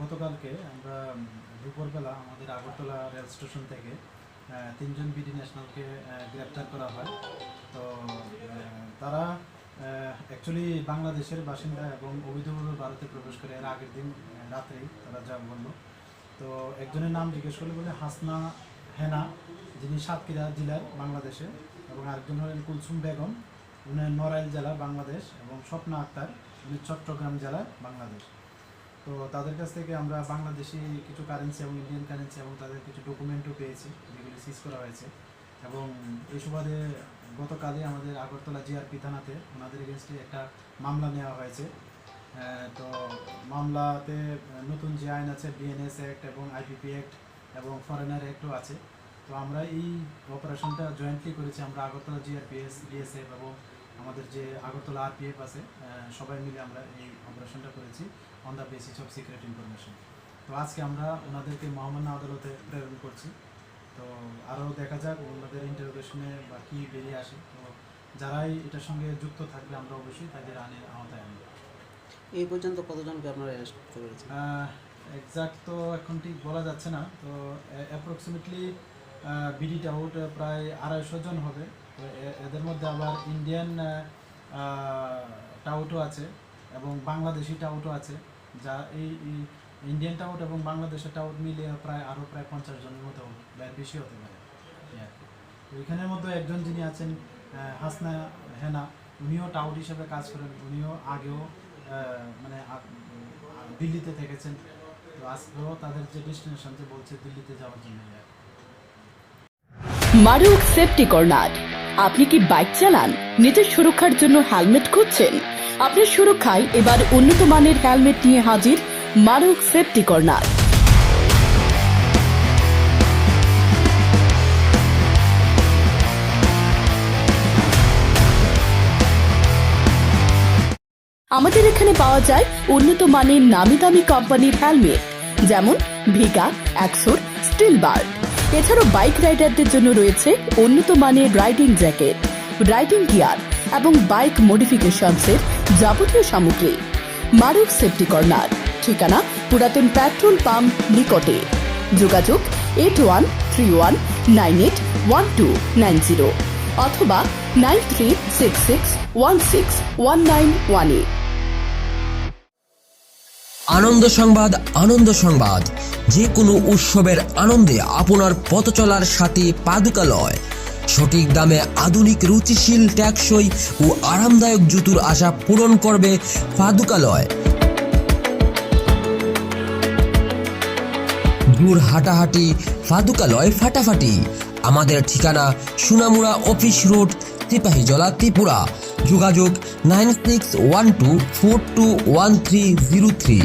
গতকালকে আমরা দুপুরবেলা আমাদের আগরতলা রেল স্টেশন থেকে তিনজন বিডি ন্যাশনালকে গ্রেপ্তার করা হয়। তো তারা অ্যাকচুয়ালি বাংলাদেশের বাসিন্দা এবং অবৈধভাবে ভারতে প্রবেশ করে এর আগের দিন আহ, রাত্রেই তারা যা বলল। তো একজনের নাম জিজ্ঞেস করলে বলে হাসনা হেনা যিনি সাতক্ষীরা জেলার বাংলাদেশে এবং আরেকজন হলেন কুলসুম বেগম। উনি নড়াইল জেলা বাংলাদেশ এবং স্বপ্না আক্তার উনি চট্টগ্রাম জেলা বাংলাদেশ। তো তাদের কাছ থেকে আমরা বাংলাদেশি কিছু কারেন্সি এবং ইন্ডিয়ান কারেন্সি এবং তাদের কিছু ডকুমেন্টও পেয়েছি যেগুলি সিজ করা হয়েছে। এবং এই সুবাদে গতকালই আমাদের আগরতলা জিআরপি থানাতে ওনাদের এগেনস্টে একটা মামলা নেওয়া হয়েছে। তো মামলাতে নতুন যে আইন আছে বিএনএস অ্যাক্ট এবং আইপিপি অ্যাক্ট এবং ফরেনার অ্যাক্টও আছে। তো আমরা এই অপারেশনটা জয়েন্টলি করেছি আমরা আগরতলা জিআরপিএস বিএসএফ এবং আমাদের যে আগরতলা আরপিএফ আছে সবাই মিলে আমরা এই অপারেশনটা করেছি। On the basis of secret information তো আজকে আমরা ওনাদেরকে মহামান্য আদালতে প্রেরণ করছি। তো আরও দেখা যাক ওনাদের ইন্টারোগেশনে বা কী বেরিয়ে আসে। তো যারাই এটার সঙ্গে যুক্ত থাকবে আমরা অবশ্যই তাদের আইনের আওতায় আনব। এই পর্যন্ত কতজনকে আপনারা অ্যারেস্ট করতে পেরেছেন এক্সাক্ট তো এখন ঠিক বলা যাচ্ছে না। তো অ্যাপ্রক্সিমেটলি বিডিটা আউট প্রায় আড়াইশো জন হবে। তো এদের মধ্যে আবার ইন্ডিয়ান টাউটও আছে এবং বাংলাদেশি টাউটও আছে। যা এই ইন্ডিয়ান টাউট এবং বাংলাদেশের টাউট মিলিয়ে প্রায় আরও প্রায় পঞ্চাশ জনের মতো বেশি হতে পারে। এখানের মধ্যে একজন যিনি আছেন হাসনা হেনা, উনিও টাউট হিসেবে কাজ করেন। উনিও আগেও মানে দিল্লিতে থেকেছেন। তো আজকেও তাদের যে ডেস্টিনেশন যে বলছে, দিল্লিতে যাওয়ার জন্য মারুক সেফটি কর্নার আপনি কি বাইক চালান? নিজের সুরক্ষার জন্য হেলমেট খুঁজছেন? আপনার সুরক্ষায় এবার উন্নত মানের হেলমেট নিয়ে হাজির মারুক সেফটি কর্নার। আমাদের এখানে পাওয়া যায় উন্নত মানের নামি দামি কোম্পানির হেলমেট যেমন ভিগা অ্যাক্সোর স্টিল বার্ড এছাড়াও বাইক রাইডারদের জন্য রয়েছে উন্নত মানের রাইডিং জ্যাকেট রাইডিং গিয়ার এবং বাইক মডিফিকেশনসের যাবতীয় সামগ্রী। Maruk safety corner. ঠিকানা পুরাতন পেট্রোল পাম্প নিকটে। যোগাযোগ eight one three one nine eight one two nine zero অথবা nine three six six one six one nine one eight. Ananda Sangbad Ananda Sangbad. যে কোনো উৎসবের আনন্দে আপনার পথ চলার সাথে পাদুকালয়। সঠিক দামে আধুনিক রুচিশীল ট্যাক্সই ও আরামদায়ক জুতুর আশা পূরণ করবে পাদুকালয়। দূর হাঁটাহাঁটি, ফাদুকালয় ফাটাফাটি। আমাদের ঠিকানা সুনামুড়া অফিস রোড সিপাহীজলা ত্রিপুরা। যোগাযোগ nine six one two four two one three zero three.